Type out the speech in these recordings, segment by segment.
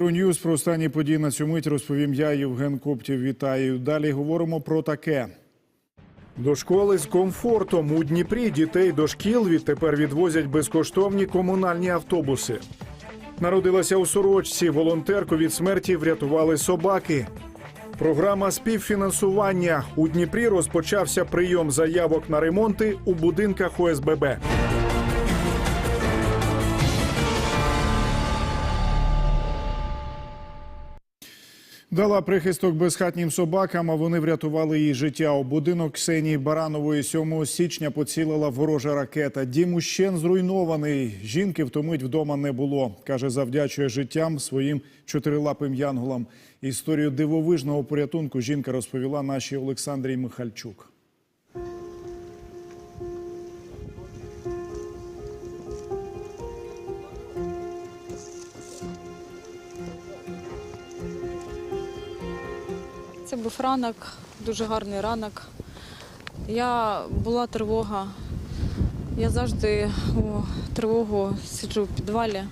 Ньюз про останні події на цю мить розповім я, Євген Коптів. Вітаю. Далі говоримо про таке. До школи з комфортом у Дніпрі дітей до шкіл відтепер відвозять безкоштовні комунальні автобуси. Народилася у сорочці. Волонтерку від смерті врятували собаки. Програма співфінансування у Дніпрі розпочався прийом заявок на ремонти у будинках ОСББ. Дала прихисток безхатнім собакам, а вони врятували їй життя. У будинок Ксенії Баранової 7 січня поцілила ворожа ракета. Дім ущен зруйнований. Жінки втомить вдома не було. Каже, завдячує життям своїм чотирилапим янголам. Історію дивовижного порятунку жінка розповіла нашій Олександрі Михальчук. Був ранок, дуже гарний ранок. Я була тривога. Я завжди у тривогу сиджу в підвалі,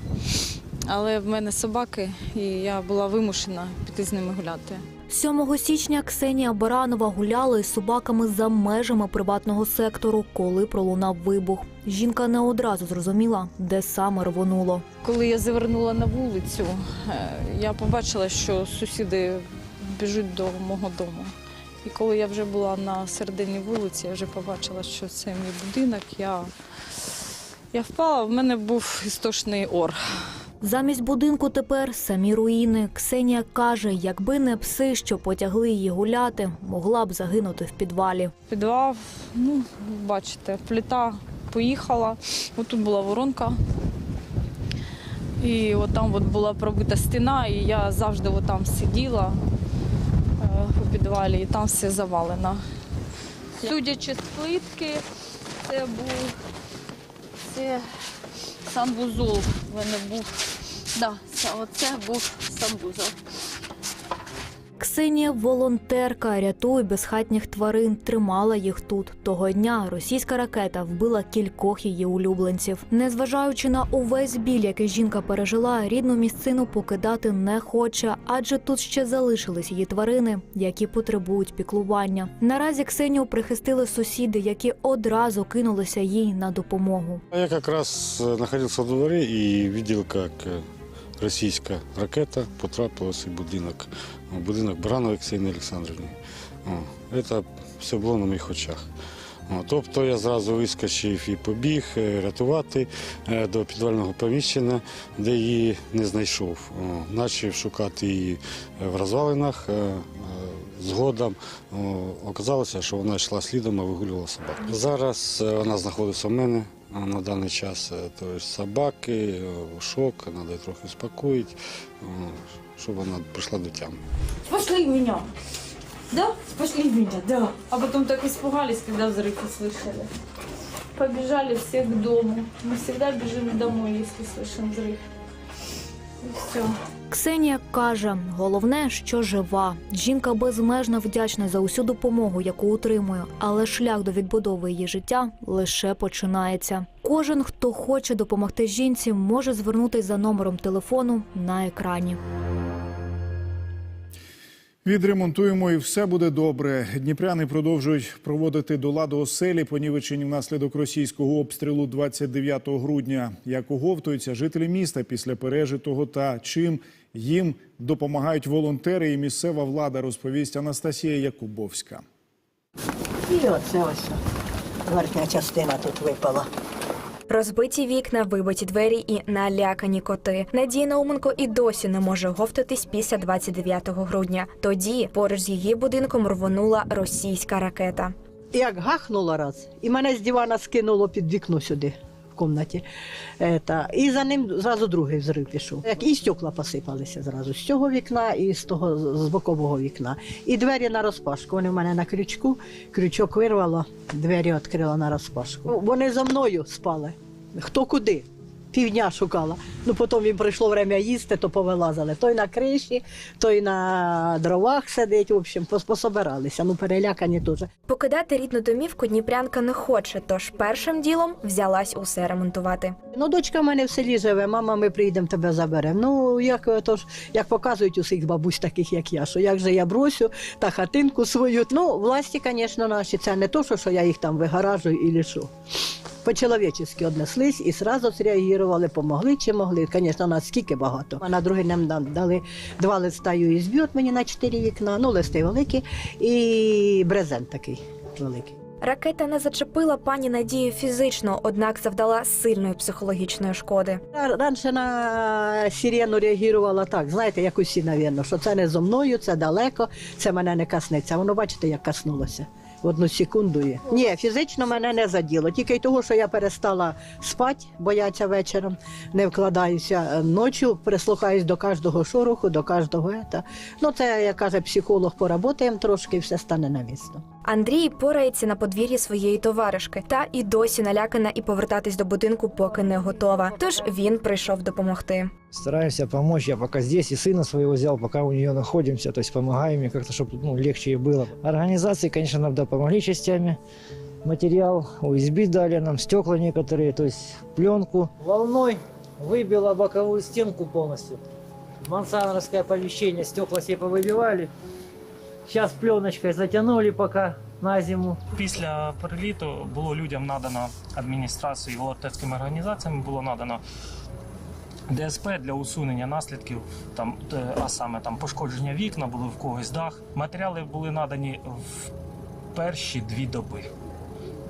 але в мене собаки, і я була вимушена піти з ними гуляти. 7 січня Ксенія Баранова гуляла із собаками за межами приватного сектору, коли пролунав вибух. Жінка не одразу зрозуміла, де саме рвонуло. Коли я завернула на вулицю, е, я побачила, що сусіди біжуть до мого дому. І коли я вже була на середині вулиці, я вже побачила, що це мій будинок. Я, я впала, в мене був істошний ор. Замість будинку тепер самі руїни. Ксенія каже, якби не пси, що потягли її гуляти, могла б загинути в підвалі. Підвал, ну, бачите, плита поїхала. Отут була воронка. І от там от була пробита стіна, і я завжди от там сиділа підвалі, і там все завалено. Судячи з плитки, це був це санвузол. В мене був. Да, це- оце був санвузол. Ксенія волонтерка, рятує безхатніх тварин, тримала їх тут. Того дня російська ракета вбила кількох її улюбленців. Незважаючи на увесь біль, який жінка пережила, рідну місцину покидати не хоче, адже тут ще залишились її тварини, які потребують піклування. Наразі Ксенію прихистили сусіди, які одразу кинулися їй на допомогу. Я как раз э, находился во дворе и видел, как э, российская ракета потрапила в свій будинок, в будинок Баранової Ксенії Олександрівни. О, Це все було на моїх очах. Тобто я зразу вискочив і побіг е, рятувати е, до підвального поміщення, де її не знайшов. Почав шукати її в розвалинах. е, е, Згодом оказалося, що вона йшла слідом, а вигулювала собак. Зараз е, вона знаходиться в мене на даний час. е, Тобто собаки, е, шок, треба її трохи успокоїти, о, щоб вона прийшла до тями. Спасли меня. Да? Спасли меня, да. А потом так испугались, когда взрыв услышали. Побежали все к дому. Мы всегда бежим домой, если слышим взрыв. И все. Ксенія каже, головне, що жива. Жінка безмежно вдячна за усю допомогу, яку отримує, але шлях до відбудови її життя лише починається. Кожен, хто хоче допомогти жінці, може звернутися за номером телефону на екрані. Відремонтуємо і все буде добре. Дніпряни продовжують проводити до ладу оселі, понівечені внаслідок російського обстрілу 29 грудня. Як оговтуються жителі міста після пережитого та чим їм допомагають волонтери і місцева влада, розповість Анастасія Якубовська. І оце ось верхня частина тут випала. Розбиті вікна, вибиті двері і налякані коти. Надія Науменко і досі не може говтатись після 29 грудня. Тоді поруч з її будинком рвонула російська ракета. Як гахнула раз, і мене з дивана скинуло під вікно сюди кімнаті. Ета, і за ним зразу другий взрив пішов. І стекла посипалися зразу з цього вікна і з того з бокового вікна. І двері на розпашку. Вони в мене на крючку, крючок вирвало, двері відкрила на розпашку. Вони за мною спали. Хто куди? Півдня шукала. Ну потім їм прийшло время їсти, то повилазили. Той на криші, той на дровах сидить. В общем, пос- пособиралися. Ну, перелякані теж. Покидати рідну домівку Дніпрянка не хоче, тож першим ділом взялась усе ремонтувати. Ну, дочка в мене в селі живе, мама, ми прийдемо тебе заберемо. Ну, як, е, то ж, як показують усіх бабусь, таких як я, що як же я бросю та хатинку свою. Ну, власті, звісно, наші, це не то, що, я їх там вигаражую і що. По-чоловічески однеслись і одразу зреагували, помогли чи могли. Звісно, нас скільки багато. А на другий нам дали два листа USB от мені на чотири вікна, ну, листи великі, і брезент такий великий. Ракета не зачепила пані Надію фізично, однак завдала сильної психологічної шкоди. Раніше на сирену реагувала так, знаєте, як усі, навірно, що це не зо мною, це далеко, це мене не каснеться. Воно бачите, як коснулося. В одну секунду є. Ні, фізично мене не заділо. Тільки й того, що я перестала спати, бояться вечором, не вкладаюся е, ночі, прислухаюсь до кожного шороху, до кожного ета. Ну, це, як каже психолог, поработаємо трошки і все стане на місто. Андрій порається на подвір'ї своєї товаришки, та і досі налякана і повертатись до будинку поки не готова. Тож він прийшов допомогти. Стараемся помочь. Я пока здесь и сына своего взял, пока у нее находимся. То есть помогаем ей как-то, чтобы ну, легче ей было. Организации, конечно, нам да, помогли частями. Материал USB дали нам, стекла некоторые, то есть пленку. Волной выбило боковую стенку полностью. Мансановское помещение, стекла все повыбивали. Сейчас пленочкой затянули пока на зиму. Після переліту було людям надано адміністрації і волонтерськими організаціями було надано ДСП для усунення наслідків, там, е, а саме там пошкодження вікна, були в когось дах. Матеріали були надані в перші дві доби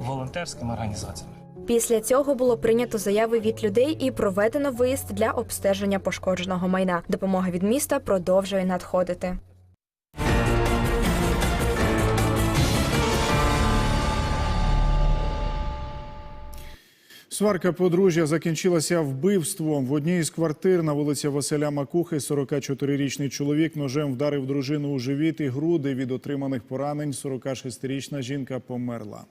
волонтерськими організаціями. Після цього було прийнято заяви від людей і проведено виїзд для обстеження пошкодженого майна. Допомога від міста продовжує надходити. Сварка подружжя закінчилася вбивством. В одній із квартир на вулиці Василя Макухи 44-річний чоловік ножем вдарив дружину у живіт і груди. Від отриманих поранень 46-річна жінка померла.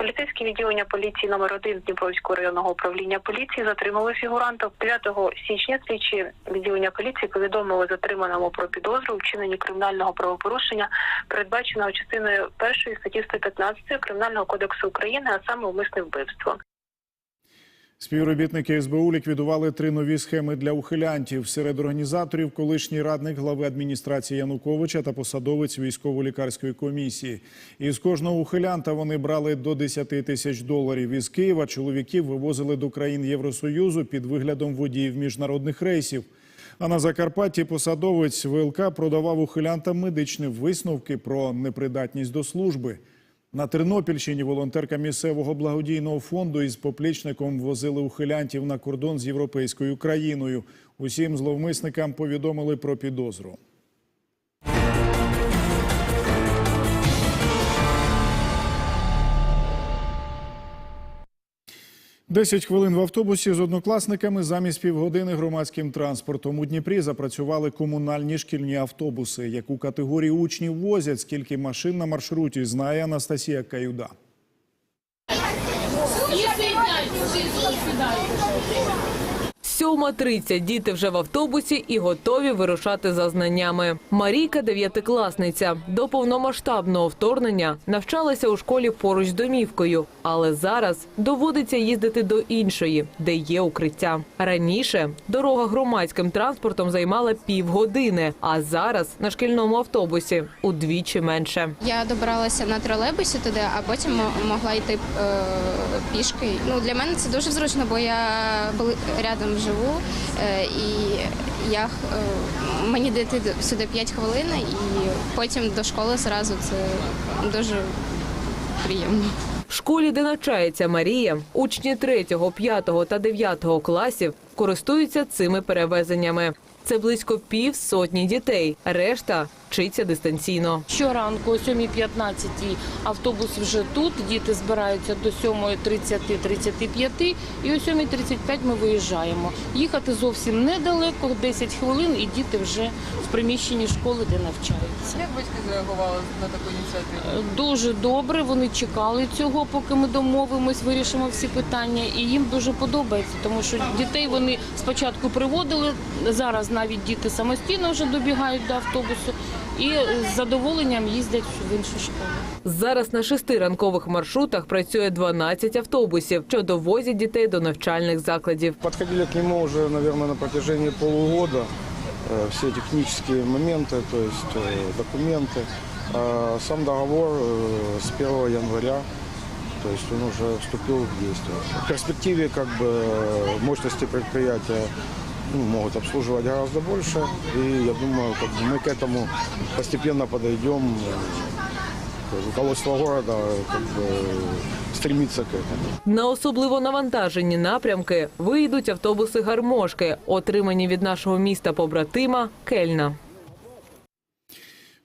Поліцейське відділення поліції номер 1 Дніпровського районного управління поліції затримали фігуранта. 9 січня слідчі відділення поліції повідомили затриманому про підозру вчиненні кримінального правопорушення, передбаченого частиною першої статті 115 Кримінального кодексу України, а саме умисне вбивство. Співробітники СБУ ліквідували три нові схеми для ухилянтів. Серед організаторів колишній радник глави адміністрації Януковича та посадовець військово-лікарської комісії. Із кожного ухилянта вони брали до 10 тисяч доларів. Із Києва чоловіків вивозили до країн Євросоюзу під виглядом водіїв міжнародних рейсів. А на Закарпатті посадовець ВЛК продавав ухилянтам медичні висновки про непридатність до служби. На Тернопільщині волонтерка місцевого благодійного фонду із поплічником возили ухилянтів на кордон з європейською країною. Усім зловмисникам повідомили про підозру. Десять хвилин в автобусі з однокласниками замість півгодини громадським транспортом. У Дніпрі запрацювали комунальні шкільні автобуси. Яку категорію учнів возять, скільки машин на маршруті, знає Анастасія Каюда. Сьома тридцять. Діти вже в автобусі і готові вирушати за знаннями. Марійка дев'ятикласниця. До повномасштабного вторгнення навчалася у школі поруч з домівкою, але зараз доводиться їздити до іншої, де є укриття. Раніше дорога громадським транспортом займала півгодини, а зараз на шкільному автобусі удвічі менше. Я добралася на тролейбусі туди, а потім могла йти е, пішки. Ну для мене це дуже зручно, бо я рядом живу, е, і я е, мені дійти сюди 5 хвилин, і потім до школи зразу це дуже приємно. В школі, де навчається Марія, учні 3, 5 та 9 класів користуються цими перевезеннями. Це близько пів сотні дітей. Решта вчиться дистанційно. Щоранку о 7.15 автобус вже тут. Діти збираються до 7.30-35 і о 7.35 ми виїжджаємо. Їхати зовсім недалеко, 10 хвилин, і діти вже в приміщенні школи, де навчаються. Як батьки зреагували на таку ініціативу? Е, Дуже добре. Вони чекали цього, поки ми домовимось, вирішимо всі питання. І їм дуже подобається, тому що дітей вони спочатку приводили. Зараз навіть діти самостійно вже добігають до автобусу і з задоволенням їздять в іншу школу. Зараз на шести ранкових маршрутах працює 12 автобусів, що довозять дітей до навчальних закладів. Подходили к нему уже, наверное, на протяжении полугода. Э, Все технические моменты, то есть э, документы. А Сам договор э, с 1 января, то есть он уже вступил в действие. В перспективе как бы э, мощности предприятия ну, могут обслуживать гораздо больше. И я думаю, как бы мы к этому постепенно подойдем. Э, Руководство города э, как бы стремится к этому. На особливо навантажені напрямки виїдуть автобуси гармошки, отримані від нашого міста побратима Кельна.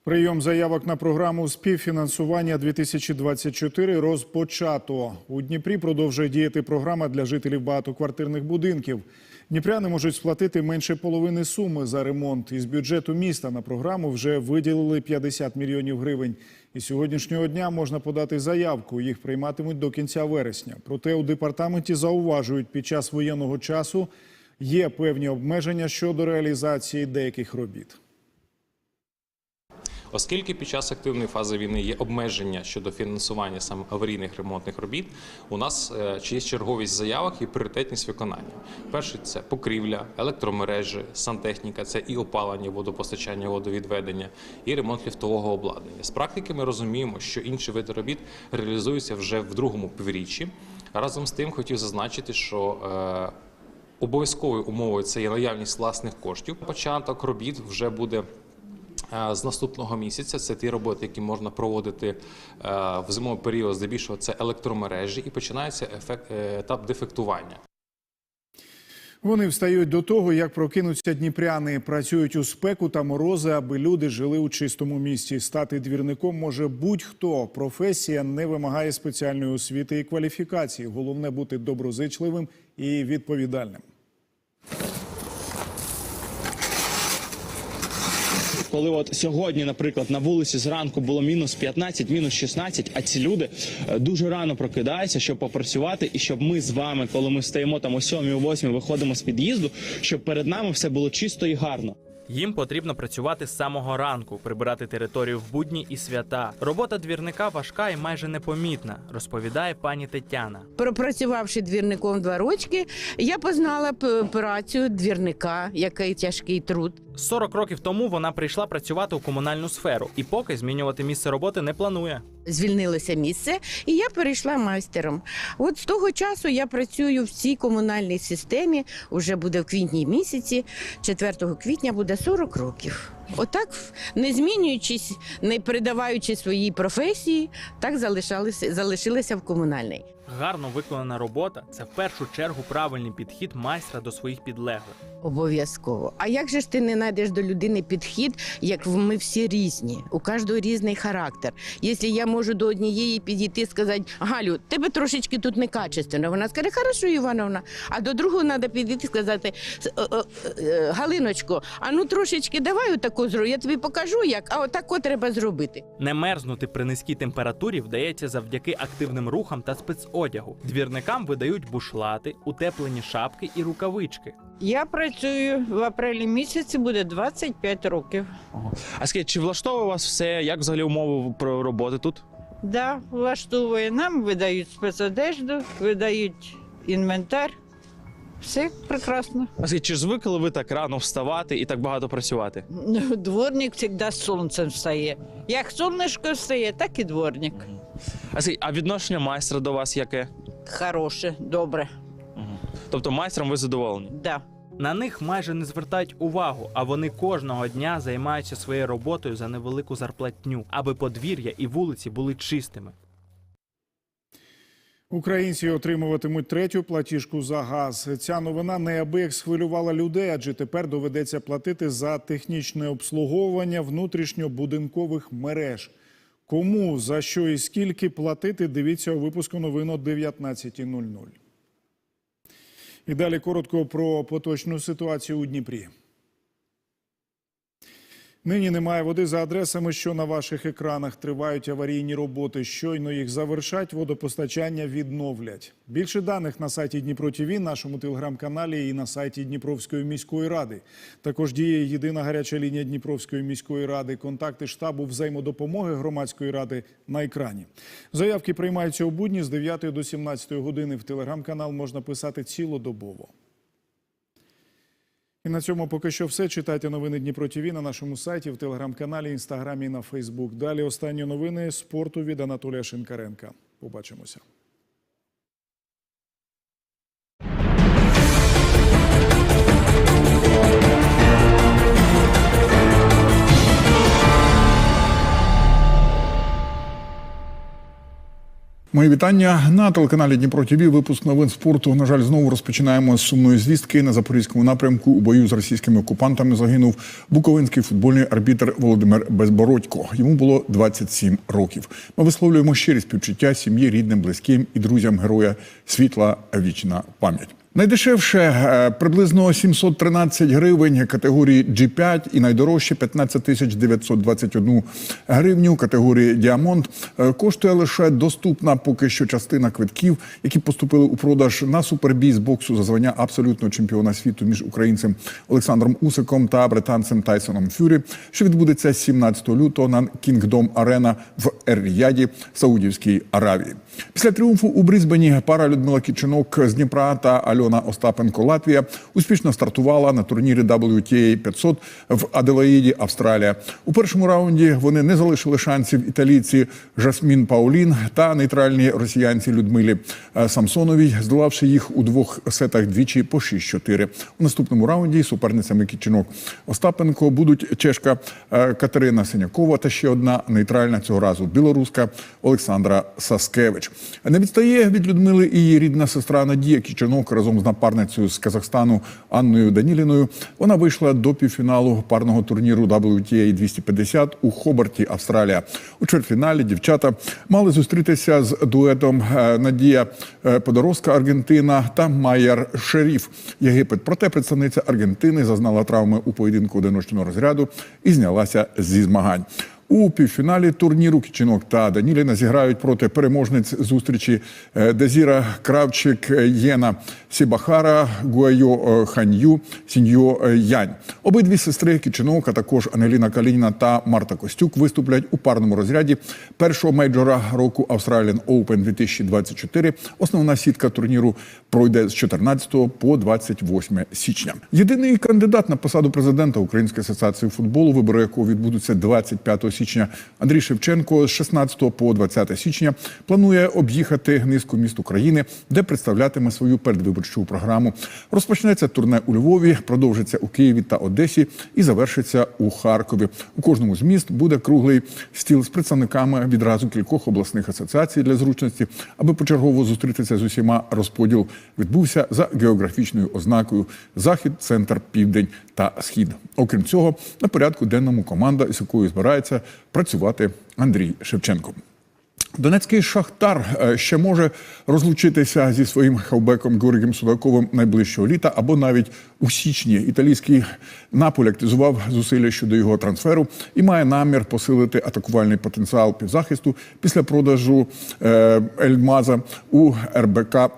Прийом заявок на програму співфінансування 2024 розпочато. У Дніпрі продовжує діяти програма для жителів багатоквартирних будинків. Дніпряни можуть сплатити менше половини суми за ремонт. Із бюджету міста на програму вже виділили 50 мільйонів гривень. І сьогоднішнього дня можна подати заявку. Їх прийматимуть до кінця вересня. Проте у департаменті зауважують, під час воєнного часу є певні обмеження щодо реалізації деяких робіт. Оскільки під час активної фази війни є обмеження щодо фінансування саме аварійних ремонтних робіт, у нас е, чи є черговість заявок і пріоритетність виконання. Перше це покрівля, електромережі, сантехніка, це і опалення, водопостачання, водовідведення, і ремонт ліфтового обладнання. З практики ми розуміємо, що інші види робіт реалізуються вже в другому півріччі. Разом з тим хотів зазначити, що е, обов'язковою умовою це є наявність власних коштів. Початок робіт вже буде. Е, З наступного місяця це ті роботи, які можна проводити е, в зимовий період, здебільшого це електромережі, і починається ефект, е, етап дефектування. Вони встають до того, як прокинуться дніпряни, працюють у спеку та морози, аби люди жили у чистому місті. Стати двірником може будь-хто. Професія не вимагає спеціальної освіти і кваліфікації. Головне бути доброзичливим і відповідальним. Коли от сьогодні, наприклад, на вулиці зранку було мінус 15, мінус 16, а ці люди е, дуже рано прокидаються, щоб попрацювати, і щоб ми з вами, коли ми стаємо там о 7-8, виходимо з під'їзду, щоб перед нами все було чисто і гарно. Їм потрібно працювати з самого ранку, прибирати територію в будні і свята. Робота двірника важка і майже непомітна, розповідає пані Тетяна. Пропрацювавши двірником два рочки, я познала працю двірника, який тяжкий труд. 40 років тому вона прийшла працювати у комунальну сферу і поки змінювати місце роботи не планує. Звільнилося місце, і я перейшла майстером. От з того часу я працюю в цій комунальній системі. Уже буде в квітні місяці, 4 квітня буде 40 років. Отак, не змінюючись, не передаваючи своїй професії, так залишилися в комунальній. Гарно виконана робота це в першу чергу правильний підхід майстра до своїх підлеглих. Обов'язково. А як же ж ти не знайдеш до людини підхід, як ми всі різні? У кожного різний характер. Якщо я можу до однієї підійти і сказати, Галю, тебе трошечки тут некачественно. Вона скаже, хорошо, Івановна. А до другого треба підійти і сказати, «С- е, Галиночко, а ну трошечки давай отако зроблю, я тобі покажу, як, а отако треба зробити. Не мерзнути при низькій температурі вдається завдяки активним рухам та спецодягу. Двірникам видають бушлати, утеплені шапки і рукавички. Я працюю в апрелі місяці, буде 25 років. А скажіть, чи влаштовує вас все? Як взагалі умови про роботи тут? Да, влаштовує. Нам видають спецодежду, видають інвентар. Все прекрасно. А скажіть, чи звикли ви так рано вставати і так багато працювати? Дворник завжди з сонцем встає. Як сонечко встає, так і дворник. А скажіть, а відношення майстра до вас яке? Хороше, добре. Тобто майстром ви задоволені? Да. На них майже не звертають увагу, а вони кожного дня займаються своєю роботою за невелику зарплатню, аби подвір'я і вулиці були чистими. Українці отримуватимуть третю платіжку за газ. Ця новина неабияк схвилювала людей, адже тепер доведеться платити за технічне обслуговування внутрішньобудинкових мереж. Кому, за що і скільки платити, дивіться у випуску новин о 19.00. І далі коротко про поточну ситуацію у Дніпрі. Нині немає води за адресами, що на ваших екранах тривають аварійні роботи. Щойно їх завершать, водопостачання відновлять. Більше даних на сайті Дніпро ТІВІ, нашому телеграм-каналі і на сайті Дніпровської міської ради. Також діє єдина гаряча лінія Дніпровської міської ради. Контакти штабу взаємодопомоги громадської ради на екрані. Заявки приймаються у будні з 9 до 17 години. В телеграм-канал можна писати цілодобово. І на цьому поки що все. Читайте новини Дніпро ТІВІ на нашому сайті, в телеграм-каналі, інстаграмі і на Фейсбук. Далі останні новини спорту від Анатолія Шинкаренка. Побачимося. Мої вітання на телеканалі Дніпро ТВ. Випуск новин спорту. На жаль, знову розпочинаємо з сумної звістки. На запорізькому напрямку у бою з російськими окупантами загинув буковинський футбольний арбітр Володимир Безбородько. Йому було 27 років. Ми висловлюємо щирі співчуття сім'ї, рідним, близьким і друзям героя світла вічна пам'ять. Найдешевше е, приблизно 713 гривень категорії G5 і найдорожче 15 тисяч 921 гривню категорії Діамонт Е, коштує лише доступна поки що частина квитків, які поступили у продаж на супербій з боксу за звання абсолютного чемпіона світу між українцем Олександром Усиком та британцем Тайсоном Фюрі, що відбудеться 17 лютого на Кінгдом Арена в Ер-Ріяді, Саудівській Аравії. Після тріумфу у Брізбені пара Людмила Кічинок з Дніпра та Альона Остапенко Латвія успішно стартувала на турнірі WTA 500 в Аделаїді, Австралія. У першому раунді вони не залишили шансів італійці Жасмін Паулін та нейтральній росіянці Людмилі е, Самсоновій, здолавши їх у двох сетах двічі по 6-4. У наступному раунді суперницями Кічинок Остапенко будуть чешка е, Катерина Синякова та ще одна нейтральна цього разу білоруска Олександра Саскевич. Не відстає від Людмили і її рідна сестра Надія Кічинок разом з напарницею з Казахстану Анною Даніліною. Вона вийшла до півфіналу парного турніру WTA 250 у Хобарті, Австралія. У чвертьфіналі дівчата мали зустрітися з дуетом е, Надія е, Подорозка Аргентина та Майер Шеріф Єгипет. Проте представниця Аргентини зазнала травми у поєдинку одиночного розряду і знялася зі змагань. У півфіналі турніру Кічинок та Даніліна зіграють проти переможниць зустрічі е, Дезіра Кравчик, е, Єна Сібахара, Гуайо е, Ханью, Сіньо Янь. Обидві сестри Кічинок, а також Ангеліна Калініна та Марта Костюк виступлять у парному розряді першого мейджора року Australian Open 2024. Основна сітка турніру пройде з 14 по 28 січня. Єдиний кандидат на посаду президента Української асоціації футболу, вибори якого відбудуться 25 січня. Андрій Шевченко з 16 по 20 січня планує об'їхати низку міст України, де представлятиме свою передвиборчу програму. Розпочнеться турне у Львові, продовжиться у Києві та Одесі і завершиться у Харкові. У кожному з міст буде круглий стіл з представниками відразу кількох обласних асоціацій для зручності, аби почергово зустрітися з усіма. Розподіл відбувся за географічною ознакою: захід, центр, південь та схід. Окрім цього, на порядку денному команда, з якою збирається працювати Андрій Шевченко. Донецький шахтар е, ще може розлучитися зі своїм хавбеком Георгієм Судаковим найближчого літа або навіть у січні. Італійський наполь активізував зусилля щодо його трансферу і має намір посилити атакувальний потенціал півзахисту після продажу е, Ельмаза у РБК е,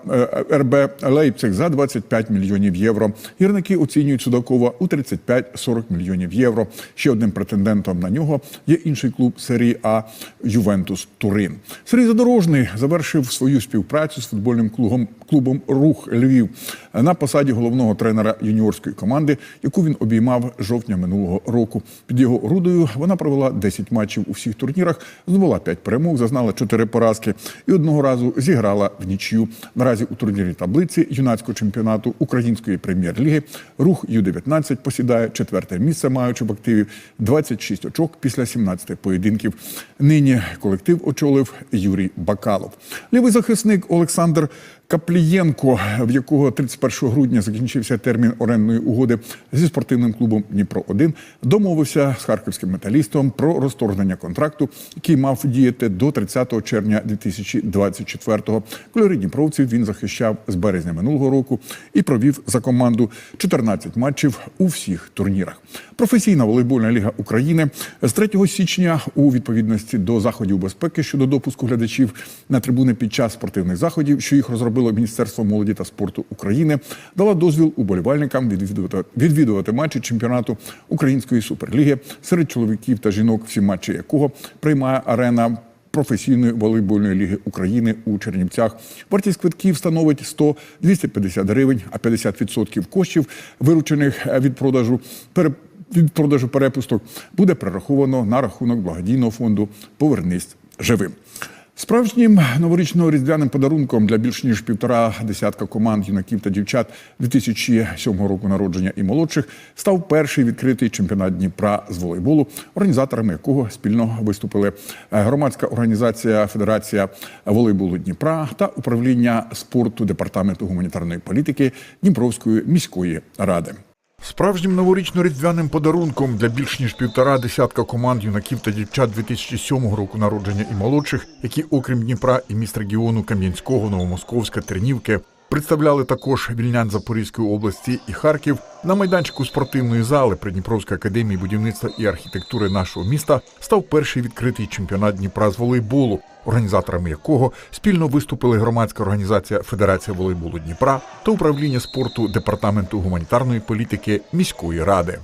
РБ Лейпциг за 25 мільйонів євро. Гірники оцінюють Судакова у 35-40 мільйонів євро. Ще одним претендентом на нього є інший клуб серії А Ювентус Турин. Сергій Задорожний завершив свою співпрацю з футбольним клубом клубом Рух Львів на посаді головного тренера юніорської команди, яку він обіймав жовтня минулого року. Під його орудою вона провела 10 матчів у всіх турнірах, здобула 5 перемог, зазнала 4 поразки і одного разу зіграла в нічю. Наразі у турнірній таблиці юнацького чемпіонату Української прем'єр-ліги рух Ю-19 посідає четверте місце, маючи в активі 26 очок після 17 поєдинків. Нині колектив очолив Юрій Бакалов. Лівий захисник Олександр Каплієнко, в якого 31 грудня закінчився термін орендної угоди зі спортивним клубом Дніпро 1 домовився з харківським металістом про розторгнення контракту, який мав діяти до 30 червня 2024-го. Кольори Дніпровців він захищав з березня минулого року і провів за команду 14 матчів у всіх турнірах. Професійна волейбольна ліга України з 3 січня у відповідності до заходів безпеки щодо допуску глядачів на трибуни під час спортивних заходів, що їх розробило Міністерство молоді та спорту України, дала дозвіл уболівальникам відвідувати, відвідувати матчі чемпіонату Української суперліги серед чоловіків та жінок, всі матчі якого приймає арена. Професійної волейбольної ліги України у Чернівцях вартість квитків становить 100-250 гривень, а 50% коштів, виручених від продажу від продажу перепусток, буде перераховано на рахунок благодійного фонду Повернись живим. Справжнім новорічно-різдвяним подарунком для більш ніж півтора десятка команд юнаків та дівчат 2007 року народження і молодших став перший відкритий чемпіонат Дніпра з волейболу, організаторами якого спільно виступили е, громадська організація Федерація волейболу Дніпра та управління спорту департаменту гуманітарної політики Дніпровської міської ради. Справжнім новорічно-різдвяним подарунком для більш ніж півтора десятка команд юнаків та дівчат 2007 року народження і молодших, які, окрім Дніпра і міст регіону Кам'янського, Новомосковська, Тернівки, представляли також вільнян Запорізької області і Харків на майданчику спортивної зали Придніпровської академії будівництва і архітектури нашого міста став перший відкритий чемпіонат Дніпра з волейболу, організаторами якого спільно виступили громадська організація Федерація волейболу Дніпра та управління спорту департаменту гуманітарної політики міської ради.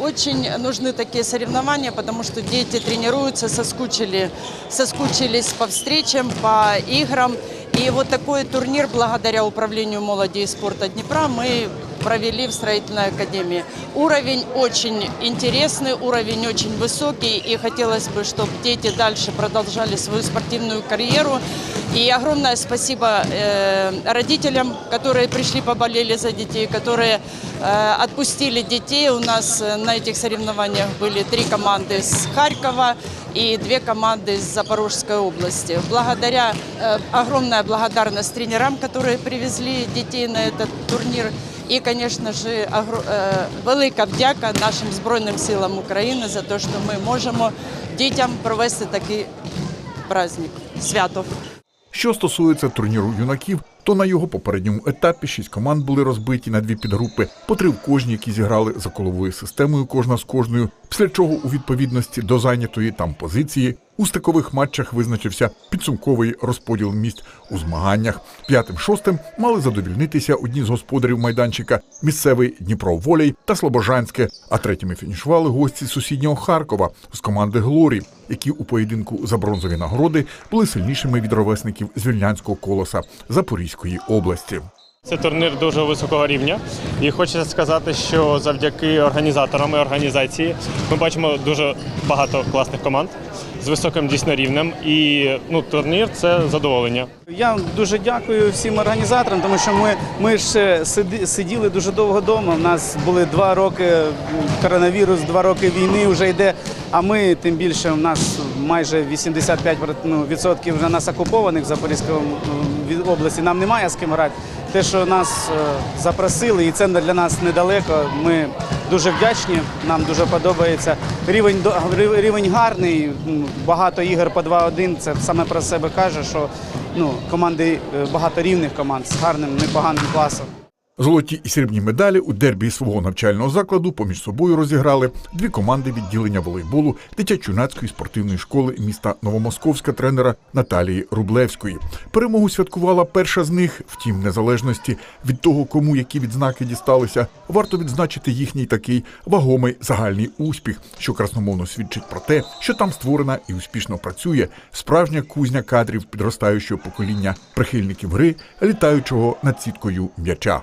Очень нужны такие соревнования, потому что дети тренируются, соскучили, соскучились по встречам, по играм. И вот такой турнир благодаря управлению молоди и спорта Днепра мы провели в строительной академии. Уровень очень интересный, уровень очень высокий, и хотелось бы, чтобы дети дальше продолжали свою спортивную карьеру. И огромное спасибо э, родителям, которые пришли, поболели за детей, которые э, отпустили детей. У нас э, на этих соревнованиях были три команды с Харькова и две команды из Запорожской области. Благодаря э, огромная благодарность тренерам, которые привезли детей на этот турнир. І, звісно ж, агро- е, велика вдяка нашим Збройним силам України за те, що ми можемо дітям провести такий праздник, свято. Що стосується турніру юнаків, то на його попередньому етапі шість команд були розбиті на дві підгрупи, по три в кожній, які зіграли за коловою системою кожна з кожною, після чого у відповідності до зайнятої там позиції у стикових матчах визначився підсумковий розподіл місць у змаганнях. П'ятим-шостим мали задовільнитися одні з господарів майданчика місцевий Дніпро Волей та Слобожанське, а третіми фінішували гості сусіднього Харкова з команди Глорі, які у поєдинку за бронзові нагороди були сильнішими від ровесників з Вільнянського колоса Запорізької області. Це турнір дуже високого рівня, і хочеться сказати, що завдяки організаторам і організації ми бачимо дуже багато класних команд з високим дійсно рівнем. І ну, турнір це задоволення. Я дуже дякую всім організаторам, тому що ми, ми ж е, сиділи дуже довго вдома. У нас були два роки коронавірус, два роки війни вже йде. А ми тим більше у нас майже 85% ну, вже нас окупованих в Запорізькій області. Нам немає з ким грати. Те, що нас е, запросили, і це для нас недалеко. Ми дуже вдячні. Нам дуже подобається. Рівень гарний. Багато ігор по 2-1. Це саме про себе каже, що ну, команди е, багато рівних команд з гарним, непоганим класом. Золоті і срібні медалі у дербі свого навчального закладу поміж собою розіграли дві команди відділення волейболу дитячо-юнацької спортивної школи міста Новомосковська тренера Наталії Рублевської. Перемогу святкувала перша з них. Втім, незалежності від того, кому які відзнаки дісталися, варто відзначити їхній такий вагомий загальний успіх, що красномовно свідчить про те, що там створена і успішно працює справжня кузня кадрів підростаючого покоління прихильників гри, літаючого над сіткою м'яча.